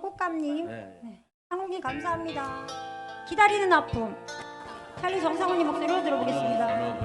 꽃감님, 네. 네. 상욱님 감사합니다. 기다리는 아픔. 찰리 정상훈님 목소리로 들어보겠습니다.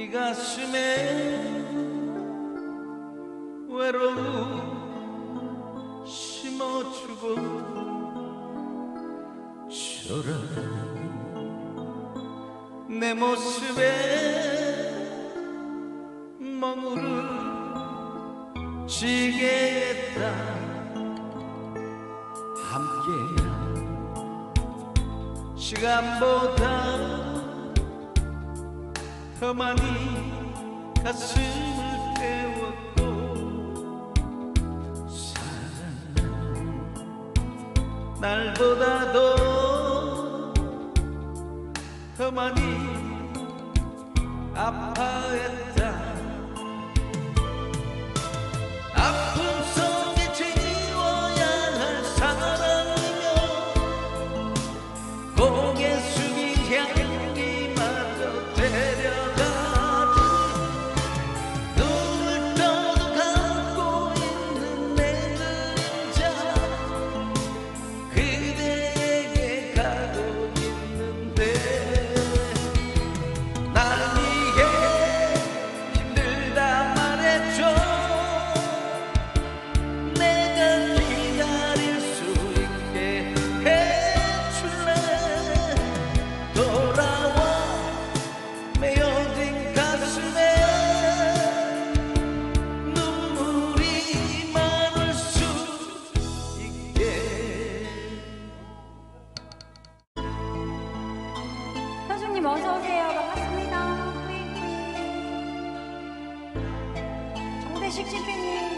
이 가슴에 외로움 심어주고 초라한 내 모습에 머무르지게 했다. 함께한 시간보다 더 많이 가슴을 태웠고 사랑은 날보다도 더 많이 아파했다 교수님 어서 오세요. 반갑습니다. 네. 정대식 집배님.